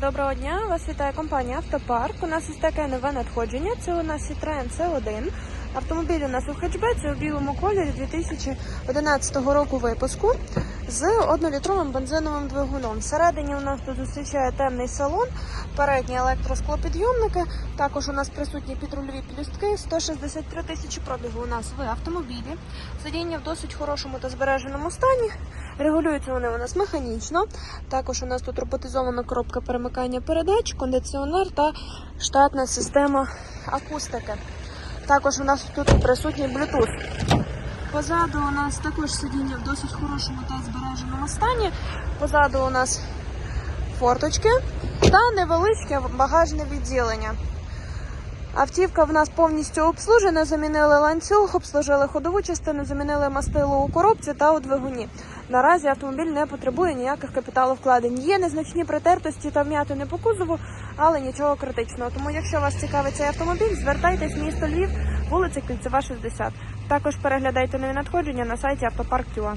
Доброго дня, вас вітає компанія Автопарк. У нас ось таке нове надходження. Це у нас Citroen C1. Автомобіль у нас у хетчбеці у білому кольорі 2011 року випуску з 1-літровим бензиновим двигуном. Всередині у нас тут зустрічає темний салон, передні електросклопідйомники. Також у нас присутні підрульові пілюстки. 163 тисячі пробігу у нас в автомобілі. Сидіння в досить хорошому та збереженому стані. Регулюються вони у нас механічно. Також у нас тут роботизована коробка перемикання передач, кондиціонер та штатна система акустики. Також у нас тут присутній Bluetooth. Позаду у нас також сидіння в досить хорошому та збереженому стані. Позаду у нас форточки та невеличке багажне відділення. Автівка в нас повністю обслужена, замінили ланцюг, обслужили ходову частину, замінили мастило у коробці та у двигуні. Наразі автомобіль не потребує ніяких капіталовкладень. Є незначні притертості та вм'ятини по кузову, але нічого критичного. Тому, якщо вас цікавить цей автомобіль, звертайтесь в місто Львів, вулиця Кільцева, 60. Також переглядайте нові надходження на сайті Автопарк.ua.